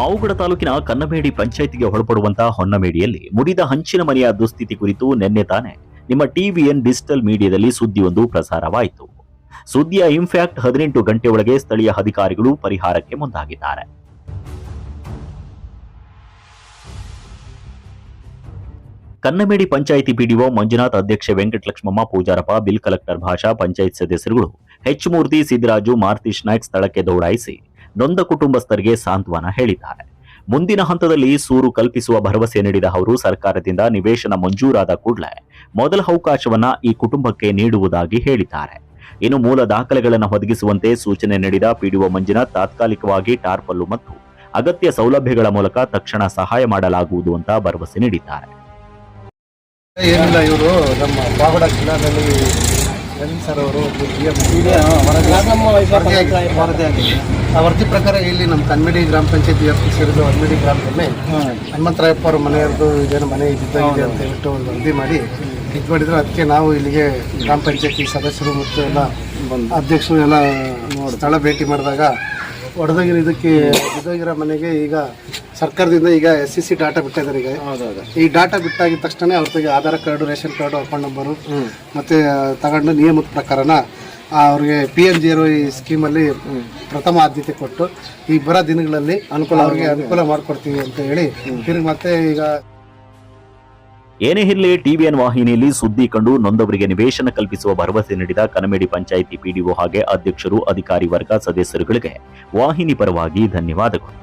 ಪಾವುಗಡ ತಾಲೂಕಿನ ಕನ್ನಬೇಡಿ ಪಂಚಾಯಿತಿಗೆ ಒಳಪಡುವಂತಹ ಹೊನ್ನಮೇಡಿಯಲ್ಲಿ ಮುರಿದ ಹಂಚಿನ ಮನೆಯ ದುಸ್ಥಿತಿ ಕುರಿತು ನಿನ್ನೆ ತಾನೆ ನಿಮ್ಮ ಟಿವಿಎನ್ ಡಿಜಿಟಲ್ ಮೀಡಿಯಾದಲ್ಲಿ ಸುದ್ದಿಯೊಂದು ಪ್ರಸಾರವಾಯಿತು. ಸುದ್ದಿಯ ಇನ್ಫ್ಯಾಕ್ಟ್ ಹದಿನೆಂಟು ಗಂಟೆ ಒಳಗೆ ಸ್ಥಳೀಯ ಅಧಿಕಾರಿಗಳು ಪರಿಹಾರಕ್ಕೆ ಮುಂದಾಗಿದ್ದಾರೆ. ಕನ್ನಮೇಡಿ ಪಂಚಾಯಿತಿ ಪಿಡಿಒ ಮಂಜುನಾಥ್ ಅಧ್ಯಕ್ಷ ವೆಂಕಟಲಕ್ಷ್ಮಮ್ಮ ಪೂಜಾರಪ್ಪ, ಬಿಲ್ ಕಲೆಕ್ಟರ್ ಭಾಷಾ, ಪಂಚಾಯತ್ ಸದಸ್ಯರುಗಳು, ಹೆಚ್ ಮೂರ್ತಿ ಸಿದ್ದರಾಜು ಮಾರ್ತಿಶ್ ನಾಯ್ಕ್ ಸ್ಥಳಕ್ಕೆ ದೌಡಾಯಿಸಿ ನೊಂದ ಕುಟುಂಬಸ್ಥರಿಗೆ ಸಾಂತ್ವನ ಹೇಳಿದ್ದಾರೆ. ಮುಂದಿನ ಹಂತದಲ್ಲಿ ಸೂರು ಕಲ್ಪಿಸುವ ಭರವಸೆ ನೀಡಿದ ಅವರು ಸರ್ಕಾರದಿಂದ ನಿವೇಶನ ಮಂಜೂರಾದ ಕೂಡಲೇ ಮೊದಲ ಅವಕಾಶವನ್ನ ಈ ಕುಟುಂಬಕ್ಕೆ ನೀಡುವುದಾಗಿ ಹೇಳಿದ್ದಾರೆ. ಇನ್ನು ಮೂಲ ದಾಖಲೆಗಳನ್ನು ಒದಗಿಸುವಂತೆ ಸೂಚನೆ ನೀಡಿದ ಪಿಡಿಒ ಮಂಜುನಾಥ್ ತಾತ್ಕಾಲಿಕವಾಗಿ ಟಾರ್ಪಲ್ಲು ಮತ್ತು ಅಗತ್ಯ ಸೌಲಭ್ಯಗಳ ಮೂಲಕ ತಕ್ಷಣ ಸಹಾಯ ಮಾಡಲಾಗುವುದು ಅಂತ ಭರವಸೆ ನೀಡಿದ್ದಾರೆ. ಏನಿಲ್ಲ ಇವರು, ನಮ್ಮ ಸರ್ ಅವರು ವರದಿ ಆಗಿದೆ ಆ ವರದಿ ಪ್ರಕಾರ ಇಲ್ಲಿ ನಮ್ಮ ಕನ್ಮಿಡಿ ಗ್ರಾಮ ಪಂಚಾಯತಿ ವ್ಯಾಪ್ತಿ ಸೇರಿದ ಹನ್ಮಿಡಿ ಗ್ರಾಮದಲ್ಲಿ ಹನುಮಂತರಾಯಪ್ಪ ಅವ್ರ ಮನೆಯವ್ರದ್ದು ಇದೇನು ಮನೆ ಇದ್ದಿದ್ದಾಗಿದೆ ಅಂತ ಹೇಳ್ಬಿಟ್ಟು ಒಂದು ವರದಿ ಮಾಡಿ ಇದು ಮಾಡಿದ್ರು ಅದಕ್ಕೆ ನಾವು ಇಲ್ಲಿಗೆ ಗ್ರಾಮ ಪಂಚಾಯತಿ ಸದಸ್ಯರು ಮತ್ತು ಎಲ್ಲ ಅಧ್ಯಕ್ಷರು ಎಲ್ಲ ಸ್ಥಳ ಭೇಟಿ ಮಾಡಿದಾಗ ಒಡೆದೋಗಿರೋ ಇದಕ್ಕೆ ಬಿದ್ದೋಗಿರೋ ಮನೆಗೆ ಈಗ ಸರ್ಕಾರದಿಂದ ಈಗ ಎಸ್ ಸಿ ಸಿ ಡಾಟಾ ಬಿಟ್ಟಿದ್ದಾರೆ ಈಗ ಈ ಡಾಟಾ ಬಿಟ್ಟಾಗಿದ ತಕ್ಷಣ ಅವ್ರಿಗೆ Aadhaar card ration card account number ಮತ್ತೆ ತಗೊಂಡು ನಿಯಮದ ಪ್ರಕಾರನ ಆ, ಅವ್ರಿಗೆ ಪಿ ಎಂ ಜಿ ಈ ಸ್ಕೀಮಲ್ಲಿ ಪ್ರಥಮ ಆದ್ಯತೆ ಕೊಟ್ಟು ಈ ಬರೋ ದಿನಗಳಲ್ಲಿ ಅನುಕೂಲ ಅವ್ರಿಗೆ ಅನುಕೂಲ ಮಾಡಿಕೊಡ್ತೀವಿ ಅಂತ ಹೇಳಿ ತಿರುಗಿ ಮತ್ತೆ ಈಗ ಏನೇ ಇರಲಿ ಟಿವಿಎನ್ ವಾಹಿನಿಯಲ್ಲಿ ಸುದ್ದಿ ಕಂಡು ನೊಂದವರಿಗೆ ನಿವೇಶನ ಕಲ್ಪಿಸುವ ಭರವಸೆ ನೀಡಿದ ಕನಮೇಡಿ ಪಂಚಾಯಿತಿ ಪಿಡಿಒ ಹಾಗೆ ಅಧ್ಯಕ್ಷರು ಅಧಿಕಾರಿ ವರ್ಗ ಸದಸ್ಯರುಗಳಿಗೆ ವಾಹಿನಿ ಪರವಾಗಿ ಧನ್ಯವಾದಗಳು.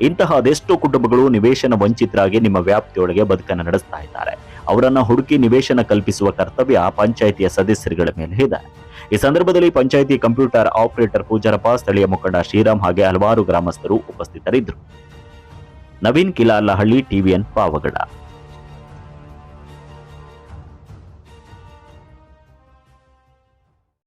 ಇಂತಹ ಅದೆಷ್ಟೋ ಕುಟುಂಬಗಳು ನಿವೇಶನ ವಂಚಿತರಾಗಿ ನಿಮ್ಮ ವ್ಯಾಪ್ತಿಯೊಳಗೆ ಬದುಕನ್ನು ನಡೆಸ್ತಾ ಇದ್ದಾರೆ. ಅವರನ್ನ ಹುಡುಕಿ ನಿವೇಶನ ಕಲ್ಪಿಸುವ ಕರ್ತವ್ಯ ಪಂಚಾಯಿತಿಯ ಸದಸ್ಯರುಗಳ ಮೇಲೆ ಇದೆ. ಈ ಸಂದರ್ಭದಲ್ಲಿ ಪಂಚಾಯಿತಿ ಕಂಪ್ಯೂಟರ್ ಆಪರೇಟರ್ ಪೂಜಾರಪ್ಪ, ಸ್ಥಳೀಯ ಮುಖಂಡ ಶ್ರೀರಾಮ್ ಹಾಗೆ ಹಲವಾರು ಗ್ರಾಮಸ್ಥರು ಉಪಸ್ಥಿತರಿದ್ದರು. ನವೀನ್ ಕಿಲಾಲಹಳ್ಳಿ, ಟಿವಿಎನ್ ಪಾವಗಡ.